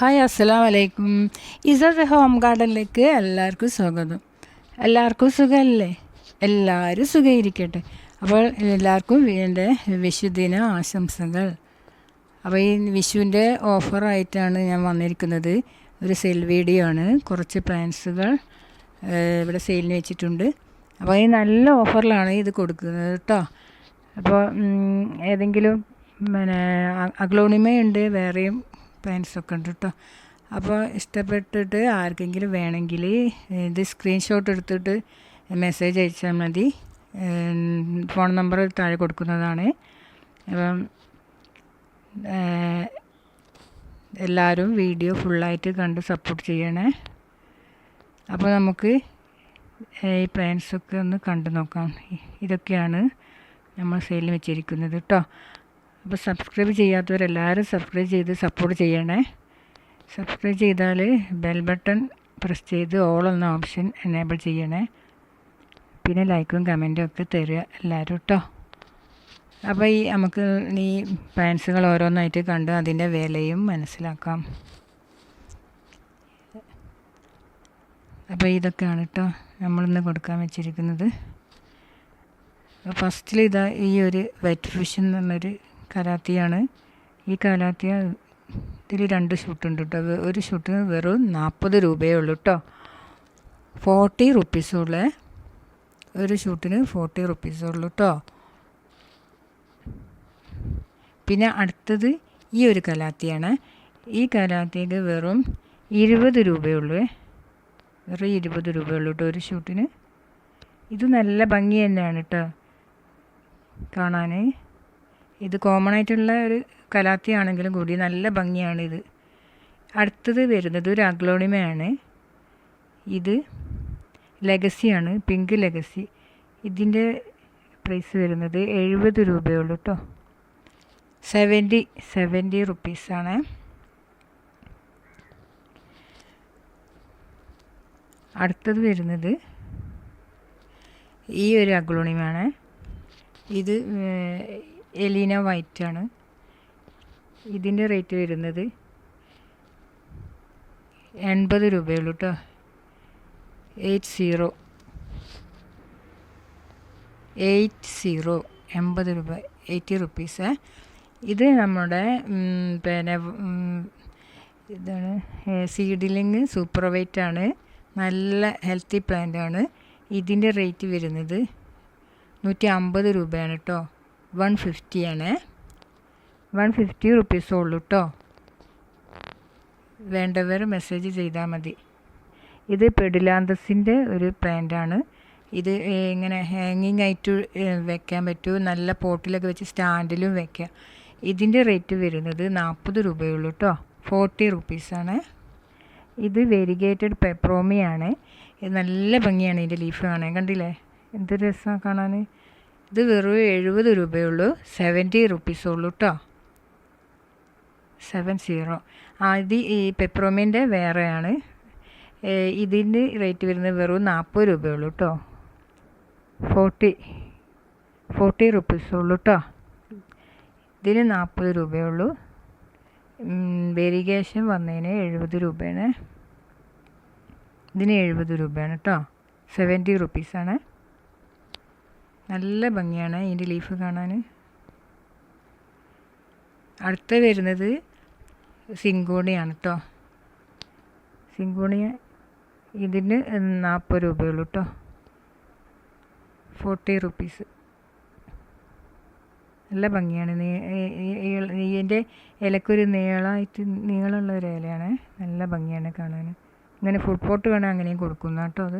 Hi അസ്സലാം വലൈക്കും ഇസസ് home ഗാർഡനിലേക്ക് എല്ലാവർക്കും സ്വാഗതം. എല്ലാവർക്കും സുഖമല്ലേ എല്ലാവരും സുഖമായിരിക്കട്ടെ അപ്പോൾ എല്ലാവർക്കും എന്റെ വിഷുദിന ആശംസകൾ. അപ്പോൾ ഈ വിഷുവിന്റെ ഓഫറായിട്ടാണ് ഞാൻ വന്നിരിക്കുന്നത്. ഒരു സെയിൽ വീഡിയോ ആണ്. കുറച്ച് പ്ലാൻസുകൾ ഇവിടെ സെയിലിന് വെച്ചിട്ടുണ്ട്. അപ്പോൾ ഈ നല്ല ഓഫറിലാണ് ഇത് കൊടുക്കുന്നത് കേട്ടോ. അപ്പോൾ ഏതെങ്കിലും പിന്നെ അഗ്ലോണിമയുണ്ട് വേറെയും പ്ലാൻസൊക്കെ ഉണ്ട് കേട്ടോ അപ്പോൾ ഇഷ്ടപ്പെട്ടിട്ട് ആർക്കെങ്കിലും വേണമെങ്കിൽ ഇത് സ്ക്രീൻഷോട്ട് എടുത്തിട്ട് മെസ്സേജ് അയച്ചാൽ മതി. ഫോൺ നമ്പർ താഴെ കൊടുക്കുന്നതാണ്. അപ്പം എല്ലാവരും വീഡിയോ ഫുള്ളായിട്ട് കണ്ട് സപ്പോർട്ട് ചെയ്യണേ. അപ്പോൾ നമുക്ക് ഈ പ്ലാൻസൊക്കെ ഒന്ന് കണ്ടു നോക്കാം. ഇതൊക്കെയാണ് നമ്മൾ സെയിലിൽ വെച്ചിരിക്കുന്നത് കേട്ടോ അപ്പോൾ സബ്സ്ക്രൈബ് ചെയ്യാത്തവരെല്ലാവരും സബ്സ്ക്രൈബ് ചെയ്ത് സപ്പോർട്ട് ചെയ്യണേ. സബ്സ്ക്രൈബ് ചെയ്താൽ ബെൽ ബട്ടൺ പ്രസ് ചെയ്ത് ഓൾ എന്ന ഓപ്ഷൻ എനേബിൾ ചെയ്യണേ. പിന്നെ ലൈക്കും കമന്റും ഒക്കെ തരിക എല്ലാവരും കേട്ടോ അപ്പോൾ ഈ നമുക്ക് ഈ പാൻസുകൾ ഓരോന്നായിട്ട് കണ്ട് അതിന്റെ വിലയും മനസ്സിലാക്കാം. അപ്പോൾ ഇതൊക്കെയാണ് കേട്ടോ നമ്മളിന്ന് കൊടുക്കാൻ വെച്ചിരിക്കുന്നത്. ഫസ്റ്റിൽ ഇതാ ഈ ഒരു വെറ്റ് ഫിഷ് എന്ന് പറഞ്ഞൊരു കലാത്തിയാണ്. ഈ കലാത്തിയ ഇതിൽ രണ്ട് ഷൂട്ടുണ്ട് കേട്ടോ ഒരു ഷൂട്ടിന് വെറും നാൽപ്പത് രൂപയേ ഉള്ളൂ കേട്ടോ ഫോർട്ടി റുപ്പീസുള്ള ഒരു ഷൂട്ടിന് ഫോർട്ടി റുപ്പീസേ ഉള്ളൂ കേട്ടോ പിന്നെ അടുത്തത് ഈ ഒരു കലാത്തിയാണ്. ഈ കലാത്തിക്ക് വെറും ഇരുപത് രൂപയുള്ളൂ വെറും ഇരുപത് രൂപയുള്ളൂ കേട്ടോ ഒരു ഷൂട്ടിന്. ഇത് നല്ല ഭംഗി തന്നെയാണ് കേട്ടോ കാണാൻ ഇത് കോമൺ ആയിട്ടുള്ള ഒരു കലാത്തിയാണെങ്കിലും കൂടി നല്ല ഭംഗിയാണ് ഇത്. അടുത്തത് വരുന്നത് ഒരു അഗ്ലോണിമയാണ്. ഇത് ലെഗസിയാണ് പിങ്ക് ലെഗസി ഇതിന്റെ പ്രൈസ് വരുന്നത് എഴുപത് രൂപയുള്ളൂ കേട്ടോ സെവന്റി സെവന്റി റുപ്പീസാണ് അടുത്തത് വരുന്നത് ഈ ഒരു അഗ്ലോണിമയാണ്. ഇത് എലീന വൈറ്റ് ആണ്. ഇതിന്റെ റേറ്റ് വരുന്നത് എൺപത് രൂപയുള്ളൂ കേട്ടോ എയ്റ്റ് സീറോ എയ്റ്റ് സീറോ എൺപത് രൂപ. എയ്റ്റി റുപ്പീസ് ഇത് നമ്മുടെ പിന്നെ ഇതാണ് സീഡിലിങ് സൂപ്പർ വൈറ്റ് ആണ്. നല്ല ഹെൽത്തി പ്ലാന്റ് ആണ്. ഇതിന്റെ റേറ്റ് വരുന്നത് നൂറ്റി അമ്പത് രൂപയാണ് കേട്ടോ വൺ ഫിഫ്റ്റി ആണ്. വൺ ഫിഫ്റ്റി റുപ്പീസേ ഉള്ളൂ കേട്ടോ വേണ്ടവർ മെസ്സേജ് ചെയ്താൽ മതി. ഇത് പെഡിലാന്തസിന്റെ ഒരു പ്ലാന്റാണ് ഇത് ഇങ്ങനെ ഹാങ്ങിങ് ആയിട്ട് വെക്കാൻ പറ്റൂ. നല്ല പോട്ടിലൊക്കെ വെച്ച് സ്റ്റാൻഡിലും വെക്കാം. ഇതിന്റെ റേറ്റ് വരുന്നത് നാൽപ്പത് രൂപയുള്ളൂ കേട്ടോ ഫോർട്ടി റുപ്പീസാണ്. ഇത് വെരിഗേറ്റഡ് പെപ്രോമിയാണ് ഇത് നല്ല ഭംഗിയാണ് ഇതിന്റെ ലീഫ് കാണാൻ. കണ്ടില്ലേ? എന്ത് രസമാണ് കാണാൻ. ഇത് വെറും എഴുപത് രൂപയുള്ളൂ. സെവന്റി റുപ്പീസേ ഉള്ളൂ കേട്ടോ സെവൻ സീറോ ആ ഇത് ഈ പെപ്രോമിന്റെ വേറെയാണ്. ഇതിന്റെ റേറ്റ് വരുന്നത് വെറും നാൽപ്പത് രൂപയുള്ളൂ കേട്ടോ ഫോർട്ടി ഫോർട്ടി റുപ്പീസുള്ളൂ കേട്ടോ ഇതിന് നാൽപ്പത് രൂപയുള്ളൂ. വെരിഗേഷൻ വന്നതിന് എഴുപത് രൂപയാണ്. ഇതിന് എഴുപത് രൂപയാണ് കേട്ടോ സെവന്റി റുപ്പീസാണ് നല്ല ഭംഗിയാണ് ഇതിന്റെ ലീഫ് കാണാൻ. അടുത്ത വരുന്നത് സിങ്കോണിയാണ് കേട്ടോ സിങ്കോണിയ ഇതിന് നാൽപ്പത് രൂപയുള്ളൂ കേട്ടോ ഫോർട്ടി റുപ്പീസ്. നല്ല ഭംഗിയാണ്. നീ- എന്റെ ഇലക്കൊരു നീളമായിട്ട് നീളമുള്ള ഒരു ഇലയാണ്. നല്ല ഭംഗിയാണ് കാണാൻ. ഇങ്ങനെ ഫുഡ് പോട്ട് വേണം അങ്ങനെയും കൊടുക്കുന്ന കേട്ടോ അത്.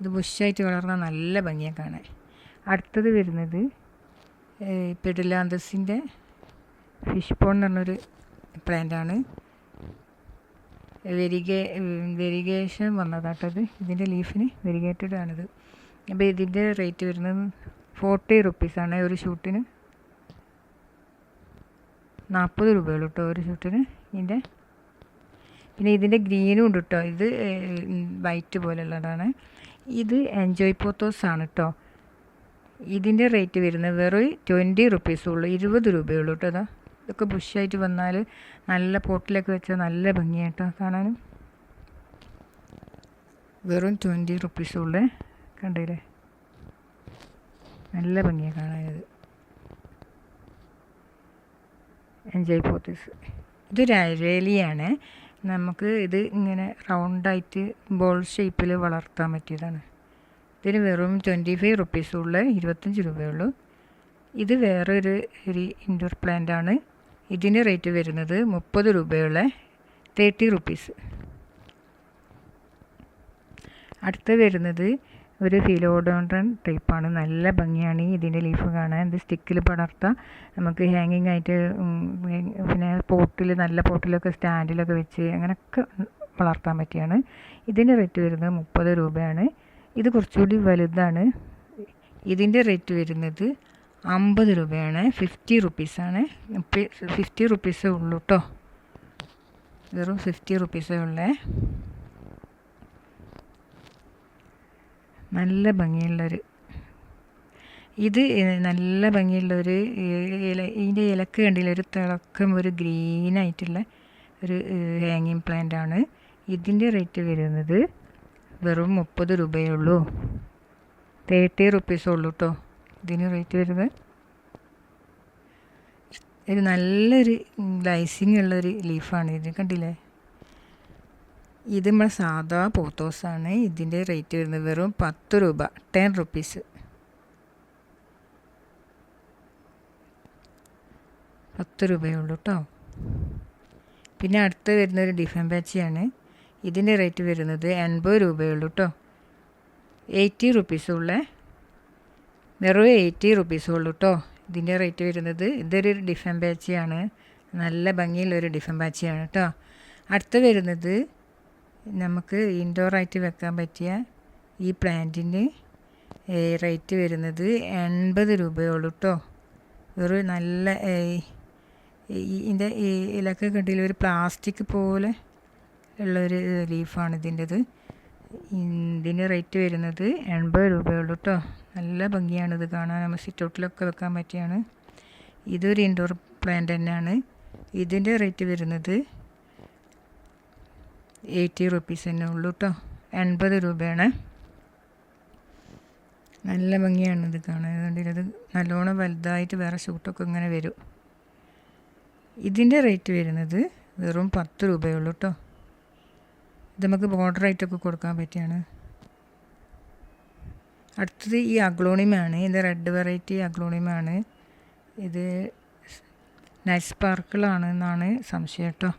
ഇത് ബുഷായിട്ട് വളർന്നാൽ നല്ല ഭംഗിയാണ് കാണാൻ. അടുത്തത് വരുന്നത് പെഡിലാന്തസിന്റെ ഫിഷ് പോൺ എന്ന് പറഞ്ഞൊരു പ്ലാന്റാണ് വെരിഗേ വെരിഗേഷൻ വന്നതാട്ടത് ഇതിന്റെ ലീഫിന് വെരിഗേറ്റഡ് ആണിത്. അപ്പോൾ ഇതിന്റെ റേറ്റ് വരുന്നത് ഫോർട്ടി റുപ്പീസാണ് ഒരു ഷൂട്ടിന് നാൽപ്പത് രൂപയുള്ളൂ കേട്ടോ ഒരു ഷൂട്ടിന് ഇതിന്റെ പിന്നെ ഇതിന്റെ ഗ്രീനും ഉണ്ട് കേട്ടോ ഇത് വൈറ്റ് പോലെയുള്ളതാണ് ഇത് എൻജോയ് പോത്തോസ് ആണ് കേട്ടോ ഇതിന്റെ റേറ്റ് വരുന്നത് വെറും ട്വന്റി റുപ്പീസേ ഉള്ളൂ. ഇരുപത് രൂപയുള്ളൂ കേട്ടോ അതാ ഇതൊക്കെ ബുഷായിട്ട് വന്നാൽ നല്ല പോട്ടിലൊക്കെ വെച്ചാൽ നല്ല ഭംഗിയായിട്ടോ കാണാനും. വെറും ട്വന്റി റുപ്പീസുള്ള കണ്ടില്ലേ? നല്ല ഭംഗിയാണ് കാണാനത്. എൻജോയ് പോത്തീസ് ഇതൊരു അരേലിയാണ് നമുക്ക് ഇത് ഇങ്ങനെ റൗണ്ടായിട്ട് ബോൾ ഷേപ്പിൽ വളർത്താൻ പറ്റിയതാണ്. ഇതിന് വെറും ട്വന്റി ഫൈവ് റുപ്പീസുള്ള ഇരുപത്തഞ്ച് രൂപയുള്ളൂ ഇത് വേറൊരു ഒരു ഇൻഡോർ പ്ലാന്റ് ആണ്. ഇതിന് റേറ്റ് വരുന്നത് മുപ്പത് രൂപയുള്ള തേർട്ടി റുപ്പീസ് അടുത്ത വരുന്നത് ഒരു ഫിലോഡോൺഡ്രൺ ടൈപ്പാണ് നല്ല ഭംഗിയാണ് ഇതിന്റെ ലീഫ് കാണാൻ. ഇത് സ്റ്റിക്കിൽ പടർത്താം. നമുക്ക് ഹാങ്ങിങ് ആയിട്ട് പിന്നെ പോട്ടിൽ നല്ല പോട്ടിലൊക്കെ സ്റ്റാൻഡിലൊക്കെ വെച്ച് അങ്ങനെയൊക്കെ വളർത്താൻ പറ്റിയാണ്. ഇതിന്റെ റേറ്റ് വരുന്നത് മുപ്പത് രൂപയാണ്. ഇത് കുറച്ചുകൂടി വലുതാണ്. ഇതിന്റെ റേറ്റ് വരുന്നത് അമ്പത് രൂപയാണ്. ഫിഫ്റ്റി റുപ്പീസാണ് ഫിഫ്റ്റി റുപ്പീസേ ഉള്ളൂ കേട്ടോ വെറും ഫിഫ്റ്റി റുപ്പീസേ ഉള്ളേ. നല്ല ഭംഗിയുള്ളൊരു ഇത് നല്ല ഭംഗിയുള്ളൊരു ഇല ഇതിന്റെ ഇലക്ക് കണ്ടില്ല? ഒരു തിളക്കം ഒരു ഗ്രീനായിട്ടുള്ള ഒരു ഹാങ്ങിങ് പ്ലാന്റ് ആണ്. ഇതിന്റെ റേറ്റ് വരുന്നത് വെറും മുപ്പത് രൂപയേ ഉള്ളൂ തേർട്ടി റുപ്പീസേ ഉള്ളൂ കേട്ടോ ഇതിന് റേറ്റ് വരുന്നത്. ഇത് നല്ലൊരു ലൈസിങ് ഉള്ളൊരു ലീഫാണ് ഇത് കണ്ടില്ലേ? ഇത് നമ്മൾ സാധാ പോത്തോസാണ് ഇതിന്റെ റേറ്റ് വരുന്നത് വെറും പത്ത് രൂപ. Ten rupees. പത്ത് രൂപയേ ഉള്ളൂ കേട്ടോ പിന്നെ അടുത്ത് വരുന്നൊരു ഡിഫൻ ബാച്ചിയാണ് ഇതിന്റെ റേറ്റ് വരുന്നത് എൺപത് രൂപയുള്ളൂ കേട്ടോ എയ്റ്റി റുപ്പീസുള്ള വെറും എയ്റ്റി റുപ്പീസുള്ളൂ കേട്ടോ ഇതിന്റെ റേറ്റ് വരുന്നത് ഇതൊരു ഡിഫൻ ബാച്ചിയാണ്. നല്ല ഭംഗിയുള്ളൊരു ഡിഫൻ ബാച്ചിയാണ് കേട്ടോ അടുത്ത് വരുന്നത് നമുക്ക് ഇൻഡോറായിട്ട് വെക്കാൻ പറ്റിയ ഈ പ്ലാന്റിന് റേറ്റ് വരുന്നത് എൺപത് രൂപയുള്ളൂ കേട്ടോ ഒരു നല്ല ഇതിന്റെ ഇലക്കെ കണ്ടില്ല ഒരു പ്ലാസ്റ്റിക് പോലെ ഉള്ളൊരു ലീഫാണ് ഇതിന്റെത്. ഇതിന് റേറ്റ് വരുന്നത് എൺപത് രൂപയുള്ളൂ കേട്ടോ നല്ല ഭംഗിയാണ് ഇത് കാണാൻ. നമ്മൾ സിറ്റൗട്ടിലൊക്കെ വെക്കാൻ പറ്റിയാണ്. ഇതൊരു ഇൻഡോർ പ്ലാന്റ് തന്നെയാണ്. ഇതിന്റെ റേറ്റ് വരുന്നത് എയ്റ്റി റുപ്പീസ് തന്നെ ഉള്ളൂ കേട്ടോ എൺപത് രൂപയാണ്. നല്ല ഭംഗിയാണ് ഇത് കാണാൻ. ഇത് നല്ലോണം വലുതായിട്ട് വേറെ ഷൂട്ടൊക്കെ ഇങ്ങനെ വരും. ഇതിന്റെ റേറ്റ് വരുന്നത് വെറും പത്ത് രൂപയുള്ളൂ കേട്ടോ ഇത് നമുക്ക് ബോർഡറായിട്ടൊക്കെ കൊടുക്കാൻ പറ്റിയാണ്. അടുത്തത് ഈ അഗ്ലോണിമാണ് ഇത് റെഡ് വെറൈറ്റി അഗ്ലോണിമാണ് ഇത് നൈസ് സ്പാർക്കിളാണ് എന്നാണ് സംശയം കേട്ടോ.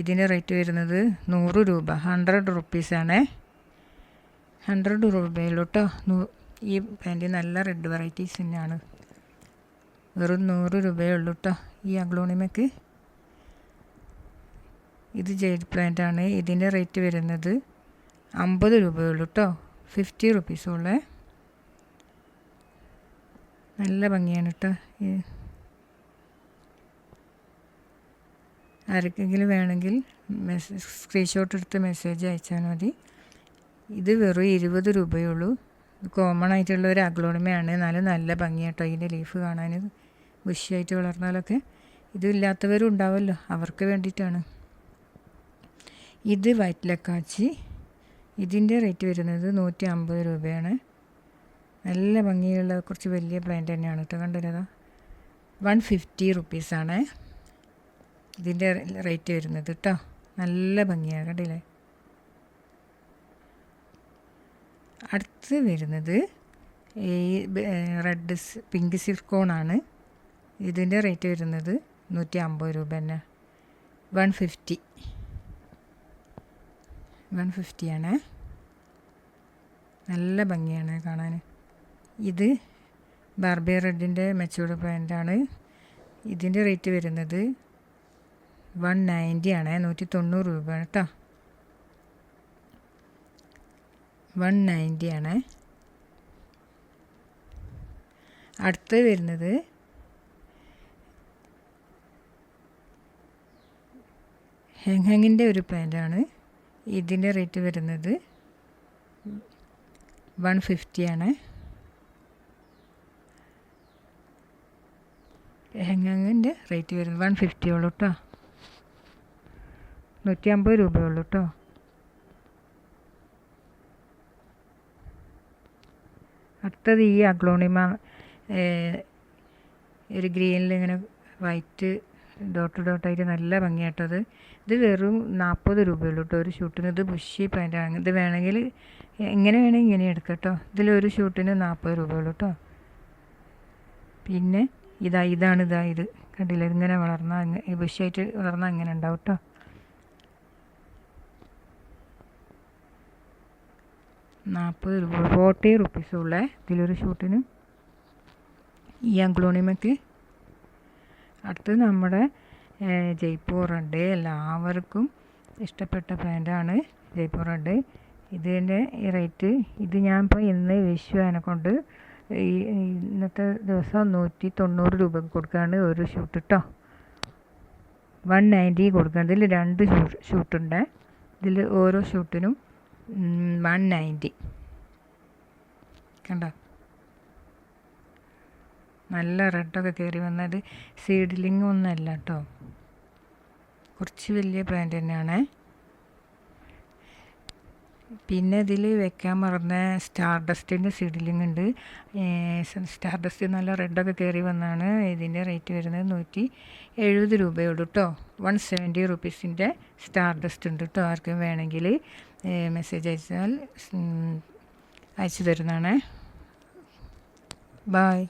ഇതിന്റെ റേറ്റ് വരുന്നത് നൂറ് രൂപ. ഹൺഡ്രഡ് റുപ്പീസാണ് ഹൺഡ്രഡ് രൂപയുള്ളൂ കേട്ടോ ഈ പാന്റ് നല്ല റെഡ് വെറൈറ്റീസ് തന്നെയാണ്. വെറും നൂറ് രൂപയേ ഉള്ളൂ കേട്ടോ ഈ അഗ്ലോണിമയ്ക്ക് ഇത് ജെയ്ഡ് പ്ലാന്റ് ആണ് ഇതിന്റെ റേറ്റ് വരുന്നത് അമ്പത് രൂപയുള്ളൂ കേട്ടോ ഫിഫ്റ്റി റുപ്പീസുള്ളേ നല്ല ഭംഗിയാണ് കേട്ടോ ആർക്കെങ്കിലും വേണമെങ്കിൽ മെസ്സേജ് സ്ക്രീൻഷോട്ട് എടുത്ത് മെസ്സേജ് അയച്ചാൽ മതി. ഇത് വെറും ഇരുപത് രൂപയുള്ളൂ. കോമൺ ആയിട്ടുള്ള ഒരു അഗ്ലോണിമയാണ്. എന്നാലും നല്ല ഭംഗിയാട്ടോ ഇതിന്റെ ലീഫ് കാണാൻ. ബുഷിയായിട്ട് വളർന്നാലൊക്കെ. ഇതില്ലാത്തവരും ഉണ്ടാവുമല്ലോ അവർക്ക് വേണ്ടിയിട്ടാണ്. ഇത് വയറ്റിലക്കാച്ചി ഇതിന്റെ റേറ്റ് വരുന്നത് നൂറ്റി അമ്പത് രൂപയാണ്. നല്ല ഭംഗിയുള്ള കുറച്ച് വലിയ പ്ലാന്റ് തന്നെയാണ് കേട്ടോ. കണ്ടില്ലതാ വൺ ഫിഫ്റ്റി റുപ്പീസാണ്. ഇതിന്റെ റേറ്റ് വരുന്നത് കേട്ടോ. നല്ല ഭംഗിയാണ് കണ്ടില്ലേ? അടുത്ത് വരുന്നത് ഈ റെഡ് പിങ്ക് സിർക്കോണാണ് ഇതിന്റെ റേറ്റ് വരുന്നത് നൂറ്റി അമ്പത് രൂപ തന്നെ. One fifty. വൺ ഫിഫ്റ്റിയാണ് നല്ല ഭംഗിയാണ് കാണാൻ ഇത് ബാർബി റെഡിന്റെ മെച്ചൂർഡ് ആണ്. ഇതിന്റെ റേറ്റ് വരുന്നത് വൺ നയന്റി ആണ് നൂറ്റി തൊണ്ണൂറ് രൂപ കേട്ടോ വൺ നയന്റി ആണ്. അടുത്ത് വരുന്നത് ഹെങ്ഹെങ്ങിന്റെ ഒരു പ്ലാന്റാണ് ഇതിന്റെ റേറ്റ് വരുന്നത് വൺ ഫിഫ്റ്റി ആണ് ലെഹങ്കന്റെ റേറ്റ് വരുന്നത് വൺ ഫിഫ്റ്റി ഉള്ളൂ കേട്ടോ നൂറ്റി അമ്പത് രൂപയുള്ളൂ കേട്ടോ അടുത്തത് ഈ അഗ്ലോണിമ ഒരു ഗ്രീനിൽ ഇങ്ങനെ വൈറ്റ് ഡോട്ട് ഡോട്ടായിട്ട് നല്ല ഭംഗിയായിട്ടത് ഇത് വെറും നാൽപ്പത് രൂപയുള്ളൂ കേട്ടോ ഒരു ഷൂട്ടിന്. ഇത് ബുഷി പാന്റാണ് ഇത് വേണമെങ്കിൽ എങ്ങനെ വേണമെങ്കിൽ ഇങ്ങനെ എടുക്കാം കേട്ടോ ഇതിലൊരു ഷൂട്ടിന് നാൽപ്പത് രൂപയുള്ളൂ കേട്ടോ പിന്നെ ഇതാ ഇതാണ് ഇതാ ഇത്. കണ്ടില്ല? ഇങ്ങനെ വളർന്നാൽ ഈ ബുഷിയായിട്ട് വളർന്നാൽ അങ്ങനെ ഉണ്ടാവും കേട്ടോ നാൽപ്പത് രൂപ ഫോർട്ടി റുപ്പീസുള്ള ഇതിലൊരു ഷൂട്ടിന്. ഈ അഗ്ലോണിമയ്ക്ക് അടുത്ത് നമ്മുടെ ജയ്പൂർ റെഡ് എല്ലാവർക്കും ഇഷ്ടപ്പെട്ട ബ്രാൻഡാണ് ജയ്പൂർ റെഡ് ഇതിന്റെ റേറ്റ് ഇത് ഞാൻ ഇപ്പോൾ ഇന്ന് വിഷു കൊണ്ട് ഈ ഇന്നത്തെ ദിവസം നൂറ്റി തൊണ്ണൂറ് രൂപ കൊടുക്കുകയാണ് ഒരു ഷൂട്ട് കേട്ടോ വൺ നയന്റി കൊടുക്കുക ഇതിൽ രണ്ട് ഷൂട്ടുണ്ട്. ഇതിൽ ഓരോ ഷൂട്ടിനും വൺ നയന്റി. കണ്ടോ? നല്ല റെഡൊക്കെ കയറി വന്നത് സീഡ്ലിംഗ് ഒന്നുമല്ല കേട്ടോ. കുറച്ച് വലിയ പ്ലാന്റ് തന്നെയാണ്. പിന്നെ ഇതിൽ വെക്കാൻ മറന്ന സ്റ്റാർ ഡസ്റ്റിന്റെ സീഡ്ലിംഗ് ഉണ്ട് സ്റ്റാർ ഡസ്റ്റ് നല്ല റെഡൊക്കെ കയറി വന്നാണ് ഇതിന്റെ റേറ്റ് വരുന്നത് നൂറ്റി എഴുപത് രൂപയുള്ളൂ കേട്ടോ വൺ സെവന്റി റുപ്പീസിന്റെ സ്റ്റാർ ഡസ്റ്റ് ഉണ്ട് കേട്ടോ ആർക്കും വേണമെങ്കിൽ മെസ്സേജ് അയച്ചാൽ അയച്ചു തരുന്നതാണ്. ബായ്